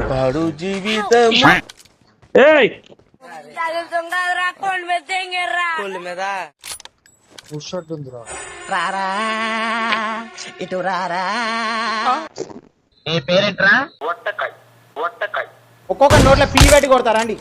పాడు జీవితం ఏయ్! మీద. రారా. ఇటు రారా. ఒక్కొక్క నోట్ల పీ పెట్టి కొడతారా అండి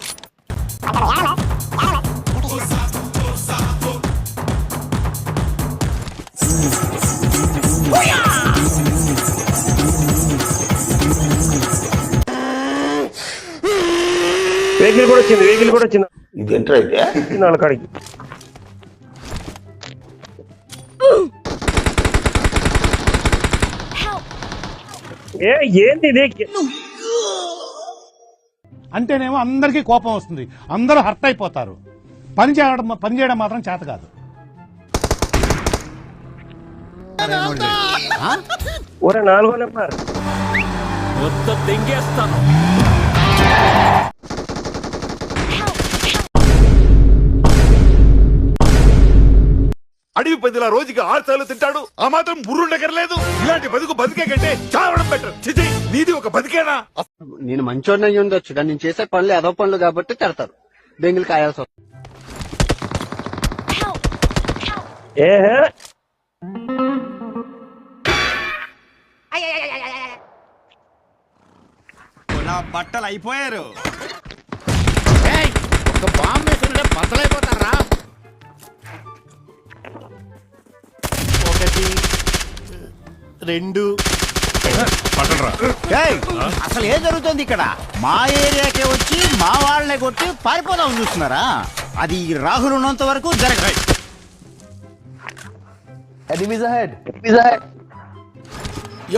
వెహికల్ కూడా వచ్చింది వెహికల్ కూడా వచ్చింది. ఇదేంట్రా అయితే? వచ్చింది వాళ్ళ కాడికి. ఏ ఏంది ఇది? అంటేనేమో అందరికీ కోపం వస్తుంది. అందరూ హర్ట్ అయిపోతారు. పని చేయడం పని చేయడం మాత్రం చేత కాదు. ఒరే నాలుగో నెంబర్ అడవి పందిలా రోజుకి ఆరు సార్లు తింటాడు. ఆ మాత్రం బుర్రుండగరలేదు ఇలాంటి బతుకు బతికే కంటే చావడం బెటర్ చిచి నీది ఒక బతికేనా? నేను మంచోడిని అయ్యి ఉండొచ్చు. కానీ నేను చేసే పనులు అదో పనులు కాబట్టి తిడతారు. బెంగులు కాయాల్సి వస్తుంది. బట్టలు అయిపోయారు. ఒక బాంబు రెండు. ఏయ్, అసలు ఏం జరుగుతుంది ఇక్కడ? మా ఏరియాకే వచ్చి మా వాళ్ళని కొట్టి పారిపోదాం చూస్తున్నారా? అది ఈ రాహుల్ ఉన్నంత వరకు జరగదు.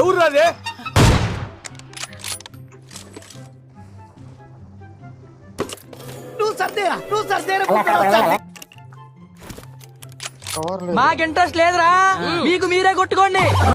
ఎవరు రాదే? మాకు ఇంట్రెస్ట్ లేదురా. మీకు మీరే కొట్టుకోండి.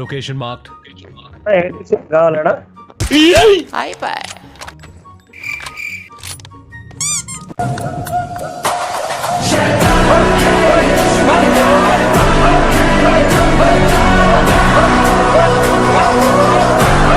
లొకేషన్ మార్క్డ్ కావాలడా అయిపోయి.